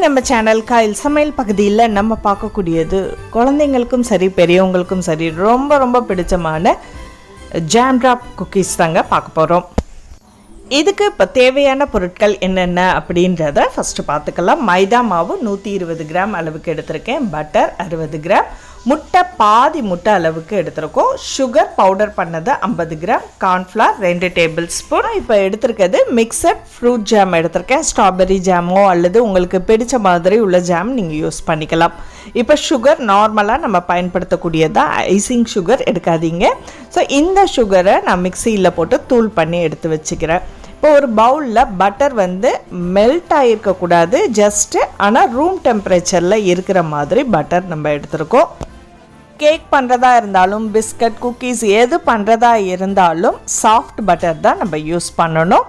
நம்ம channel coil சமையல் பகுதியில் நம்ம பார்க்கக்கூடியது குழந்தைங்களுக்கும் சரி பெரியவங்களுக்கும் சரி ரொம்ப ரொம்ப பிடிச்சமான ஜாம் ட்ராப் குக்கீஸ் தாங்க பார்க்க போகிறோம் இதுக்கு இப்போ தேவையான பொருட்கள் என்னென்ன அப்படின்றத ஃபஸ்ட்டு பார்த்துக்கலாம். மைதா மாவு நூற்றி இருபது கிராம் அளவுக்கு எடுத்திருக்கேன். பட்டர் அறுபது கிராம். முட்டை பாதி முட்டை அளவுக்கு எடுத்திருக்கோம். சுகர் பவுடர் பண்ணது ஐம்பது கிராம் கார்ன்ஃப்ளவர் ரெண்டு டேபிள் ஸ்பூன் இப்போ எடுத்திருக்கிறது மிக்சட் ஃப்ரூட் ஜாம் எடுத்திருக்கேன். ஸ்ட்ராபெரி ஜாமோ அல்லது உங்களுக்கு பிடிச்ச மாதிரி உள்ள ஜாம் நீங்கள் யூஸ் பண்ணிக்கலாம். இப்போ சுகர் நார்மலாக நம்ம பயன்படுத்தக்கூடியதாக ஐசிங் சுகர் எடுக்காதீங்க. ஸோ இந்த சுகரை நான் மிக்சியில் போட்டு தூள் பண்ணி எடுத்து வச்சுக்கிறேன். இப்போ ஒரு பவுலில் பட்டர் வந்து மெல்ட் ஆகிருக்கக்கூடாது ஜஸ்ட்டு ஆனால் ரூம் டெம்பரேச்சரில் இருக்கிற மாதிரி பட்டர் நம்ம எடுத்திருக்கோம். கேக் பண்ணுறதா இருந்தாலும் பிஸ்கட் குக்கீஸ் எது பண்ணுறதா இருந்தாலும் சாஃப்ட் பட்டர் தான் நம்ம யூஸ் பண்ணணும்.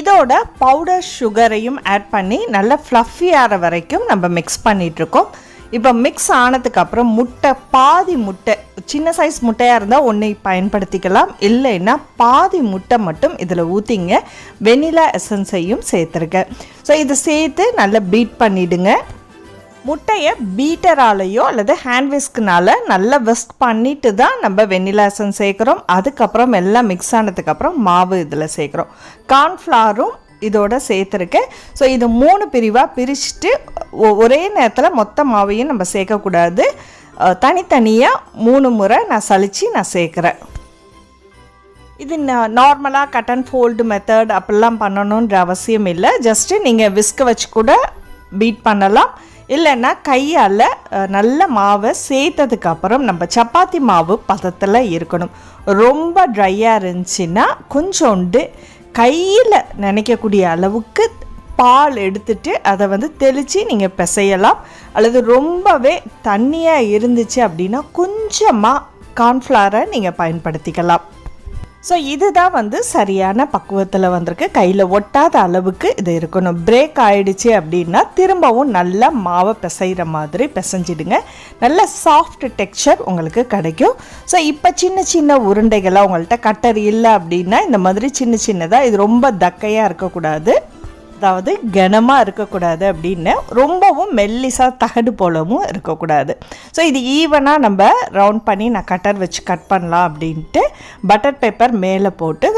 இதோட பவுடர் சுகரையும் ஆட் பண்ணி நல்லா ஃப்ளஃபி ஆகிற வரைக்கும் நம்ம மிக்ஸ் பண்ணிகிட்ருக்கோம் இப்போ மிக்ஸ் ஆனதுக்கப்புறம் முட்டை பாதி முட்டை சின்ன சைஸ் முட்டையாக இருந்தால் ஒன்றை பயன்படுத்திக்கலாம். இல்லைன்னா பாதி முட்டை மட்டும் இதில் ஊற்றிங்க வெனிலா எசன்ஸையும் சேர்த்துருக்கேன் ஸோ இதை சேர்த்து நல்லா பீட் பண்ணிவிடுங்க முட்டையை பீட்டராலேயோ அல்லது ஹேண்ட் விஸ்க்னால நல்லா விஸ்க் பண்ணிட்டு தான் நம்ம வெண்ணிலா சேர்க்குறோம். அதுக்கப்புறம் எல்லாம் மிக்ஸ் ஆனதுக்கப்புறம் மாவு இதில் சேர்க்குறோம். கார்ன்ஃப்ளாரும் இதோட சேர்த்துருக்கேன். ஸோ இது மூணு பிரிவாக பிரிச்சுட்டு ஒரே நேரத்தில் மொத்த மாவையும் நம்ம சேர்க்கக்கூடாது. தனித்தனியாக மூணு முறை நான் சலித்து நான் சேர்க்குறேன். இது நார்மலாக கட் அண்ட் ஃபோல்டு மெத்தட் அப்படிலாம் பண்ணணுன்ற அவசியம் இல்லை. ஜஸ்ட்டு நீங்கள் விஸ்க வச்சு கூட பீட் பண்ணலாம். இல்லைன்னா கையால் நல்ல மாவை சேர்த்ததுக்கப்புறம் நம்ம சப்பாத்தி மாவு பதத்தில் இருக்கணும். ரொம்ப ட்ரையாக இருந்துச்சுன்னா கொஞ்சோண்டு கையில் நினைக்கக்கூடிய அளவுக்கு பால் எடுத்துட்டு அதை வந்து தெளித்து நீங்கள் பிசையலாம். அல்லது ரொம்பவே தண்ணியாக இருந்துச்சு அப்படின்னா கொஞ்சமாக கார்ன்ஃப்ளாரை நீங்கள் பயன்படுத்திக்கலாம். ஸோ இதுதான் வந்து சரியான பக்குவத்தில் வந்திருக்கு. கையில் ஒட்டாத அளவுக்கு இது இருக்கணும். பிரேக் ஆகிடுச்சு அப்படின்னா திரும்பவும் நல்லா மாவை பிசைகிற மாதிரி பிசைஞ்சிடுங்க. நல்ல சாஃப்ட் டெக்ஸ்சர் உங்களுக்கு கிடைக்கும். ஸோ இப்போ சின்ன சின்ன உருண்டைகளாக உங்கள்கிட்ட கட்டர் இல்லை அப்படின்னா இந்த மாதிரி சின்ன சின்னதாக இது ரொம்ப தக்கையாக இருக்கக்கூடாது. அதாவது கனமாக இருக்கக்கூடாது அப்படின்னு ரொம்பவும் மெல்லிசாக தகடு போலவும் இருக்கக்கூடாது. ஸோ இது ஈவனாக நம்ம ரவுண்ட் பண்ணி நான் கட்டர் வச்சு கட் பண்ணலாம் அப்படின்ட்டு பட்டர் பேப்பர் மேலே போட்டு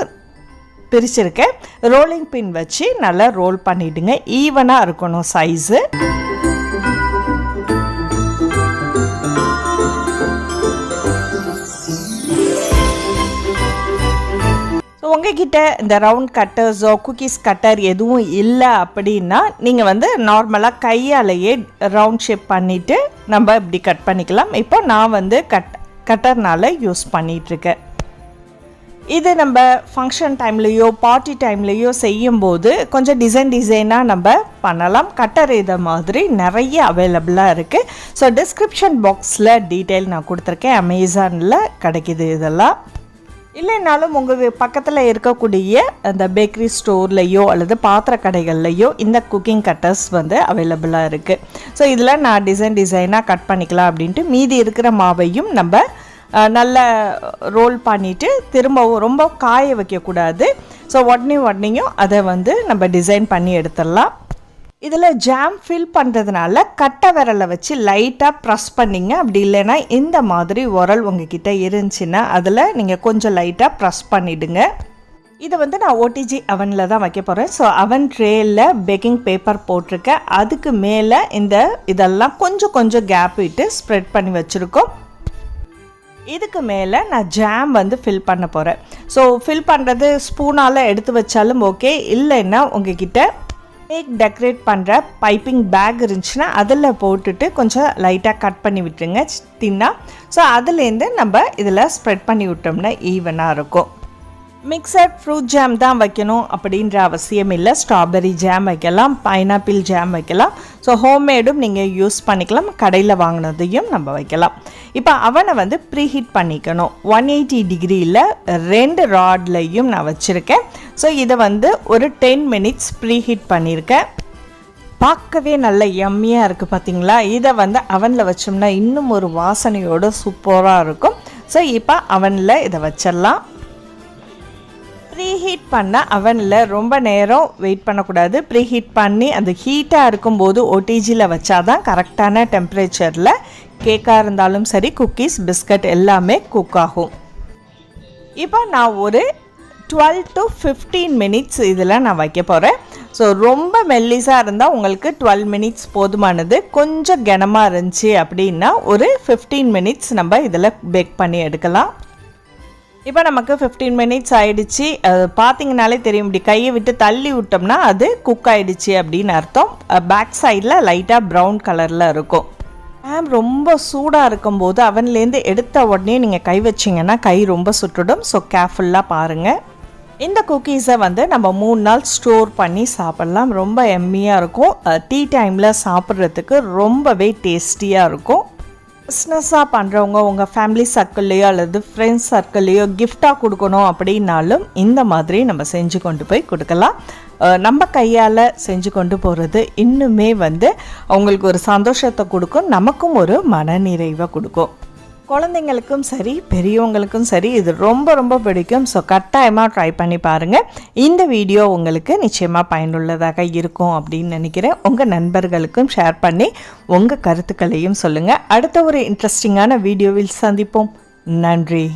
பிரிச்சிருக்கேன். ரோலிங் பின் வச்சு நல்லா ரோல் பண்ணிவிடுங்க ஈவனாக இருக்கணும் சைஸு உங்ககிட்ட இந்த ரவுண்ட் கட்டர்ஸோ குக்கீஸ் கட்டர் எதுவும் இல்லை அப்படின்னா நீங்கள் வந்து நார்மலாக கையாலேயே ரவுண்ட் ஷேப் பண்ணிவிட்டு நம்ம இப்படி கட் பண்ணிக்கலாம். இப்போ நான் வந்து கட் கட்டர்னால் யூஸ் பண்ணிகிட்ருக்கேன் இது நம்ம ஃபங்க்ஷன் டைம்லேயோ பார்ட்டி டைம்லேயோ செய்யும்போது கொஞ்சம் டிசைன் டிசைனாக நம்ம பண்ணலாம். கட்டர் இதை மாதிரி நிறைய அவைலபிளாக இருக்குது ஸோ டிஸ்கிரிப்ஷன் பாக்ஸில் டீட்டெயில் நான் கொடுத்துருக்கேன். அமேசானில் கிடைக்கிது இதெல்லாம். இல்லைனாலும் உங்கள் பக்கத்தில் இருக்கக்கூடிய அந்த பேக்கரி ஸ்டோர்லேயோ அல்லது பாத்திர கடைகள்லையோ இந்த குக்கிங் கட்டர்ஸ் வந்து அவைலபிளாக இருக்குது ஸோ இதில் நான் டிசைன் டிசைனாக கட் பண்ணிக்கலாம் அப்படின்ட்டு மீதி இருக்கிற மாவையும் நம்ம நல்ல ரோல் பண்ணிவிட்டு திரும்பவும் ரொம்ப காய வைக்கக்கூடாது. ஸோ உடனே உடனேயும் அதை வந்து நம்ம டிசைன் பண்ணி எடுத்துடலாம். இதில் ஜாம் ஃபில் பண்ணுறதுனால கட்டை விரலை வச்சு லைட்டாக ப்ரெஸ் பண்ணிங்க. அப்படி இல்லைன்னா இந்த மாதிரி உரல் உங்ககிட்ட இருந்துச்சுன்னா அதில் நீங்கள் கொஞ்சம் லைட்டாக ப்ரெஸ் பண்ணிவிடுங்க இதை வந்து நான் ஓடிஜி அவனில் தான் வைக்க போகிறேன் ஸோ அவன் ட்ரேயில் பேக்கிங் பேப்பர் போட்டிருக்கேன். அதுக்கு மேலே இந்த இதெல்லாம் கொஞ்சம் கொஞ்சம் கேப் விட்டு ஸ்ப்ரெட் பண்ணி வச்சுருக்கோம். இதுக்கு மேலே நான் ஜாம் வந்து ஃபில் பண்ண போகிறேன் ஸோ ஃபில் பண்ணுறது ஸ்பூனால் எடுத்து வச்சாலும் ஓகே இல்லைன்னா உங்ககிட்ட கேக் டெக்கரேட் பண்ணுற பைப்பிங் பேக் இருந்துச்சுன்னா அதில் போட்டுட்டு கொஞ்சம் லைட்டாக கட் பண்ணி விட்டுருங்க தின்னா ஸோ அதுலேருந்து நம்ம இதில் ஸ்ப்ரெட் பண்ணி விட்டோம்னா ஈவனாக இருக்கும். மிக்சட் ஃப்ரூட் ஜாம் தான் வைக்கணும் அப்படின்ற அவசியம் இல்லை. ஸ்ட்ராபெரி ஜாம் வைக்கலாம் பைனாப்பிள் ஜாம் வைக்கலாம். ஸோ ஹோம்மேடும் நீங்கள் யூஸ் பண்ணிக்கலாம். கடையில் வாங்கினதையும் நம்ம வைக்கலாம். இப்போ அவனை வந்து ப்ரீஹீட் பண்ணிக்கணும். ஒன் எயிட்டி டிகிரியில் ரெண்டு ராட்லையும் நான் வச்சுருக்கேன். ஸோ இதை வந்து ஒரு டென் மினிட்ஸ் ப்ரீஹீட் பண்ணியிருக்கேன் பார்க்கவே நல்ல எம்மியாக இருக்குது பார்த்தீங்களா இதை வந்து அவனில் வச்சோம்னா இன்னும் ஒரு வாசனையோடு சூப்பராக இருக்கும். ஸோ இப்போ அவனில் இதை வச்சிடலாம். ப்ரீஹீட் பண்ண அவனில் ரொம்ப நேரம் வெயிட் பண்ணக்கூடாது. ப்ரீஹீட் பண்ணி அந்த ஹீட்டாக இருக்கும்போது ஓடிஜியில் வச்சா தான் கரெக்டான டெம்பரேச்சரில் கேக்காக இருந்தாலும் சரி குக்கீஸ் பிஸ்கட் எல்லாமே குக் ஆகும். இப்போ நான் ஒரு டுவெல் டு ஃபிஃப்டீன் மினிட்ஸ் இதில் நான் வைக்க போகிறேன் ஸோ ரொம்ப மெல்லிஸாக இருந்தால் உங்களுக்கு டுவெல் மினிட்ஸ் போதுமானது. கொஞ்சம் கனமாக இருந்துச்சு அப்படின்னா ஒரு ஃபிஃப்டீன் மினிட்ஸ் நம்ம இதில் பேக் பண்ணி எடுக்கலாம். இப்போ நமக்கு ஃபிஃப்டீன் மினிட்ஸ் ஆகிடுச்சு பார்த்தீங்கனாலே தெரியும். இப்படி கையை விட்டு தள்ளி விட்டோம்னா அது குக் ஆகிடுச்சு அப்படின்னு அர்த்தம். பேக் சைடில் லைட்டாக ப்ரௌன் கலரில் இருக்கும். மேம் ரொம்ப சூடாக இருக்கும்போது அவன்லேருந்து எடுத்த உடனே நீங்கள் கை வச்சிங்கன்னா கை ரொம்ப சுட்டுடும் ஸோ கேர்ஃபுல்லாக பாருங்கள் இந்த குக்கீஸை வந்து நம்ம மூணு நாள் ஸ்டோர் பண்ணி சாப்பிட்லாம். ரொம்ப எம்மியாக இருக்கும். டீ டைமில் சாப்பிட்றதுக்கு ரொம்பவே டேஸ்டியாக இருக்கும். பிஸ்னஸாக பண்ணுறவங்க உங்கள் ஃபேமிலி சர்க்கிள்லேயோ அல்லது ஃப்ரெண்ட்ஸ் சர்க்கிள்லேயோ கிஃப்டாக கொடுக்கணும் அப்படின்னாலும் இந்த மாதிரி நம்ம செஞ்சு கொண்டு போய் கொடுக்கலாம். நம்ம கையால் செஞ்சு கொண்டு போகிறது இன்னுமே வந்து அவங்களுக்கு ஒரு சந்தோஷத்தை கொடுக்கும் நமக்கும் ஒரு மனநிறைவை கொடுக்கும். குழந்தைங்களுக்கும் சரி பெரியவங்களுக்கும் சரி இது ரொம்ப ரொம்ப பிடிக்கும். ஸோ கட்டாயமாக ட்ரை பண்ணி பாருங்கள் இந்த வீடியோ உங்களுக்கு நிச்சயமாக பயனுள்ளதாக இருக்கும் அப்படின்னு நினைக்கிறேன். உங்கள் நண்பர்களுக்கும் ஷேர் பண்ணி உங்கள் கருத்துக்களையும் சொல்லுங்கள் அடுத்த ஒரு இன்ட்ரெஸ்டிங்கான வீடியோவில் சந்திப்போம். நன்றி.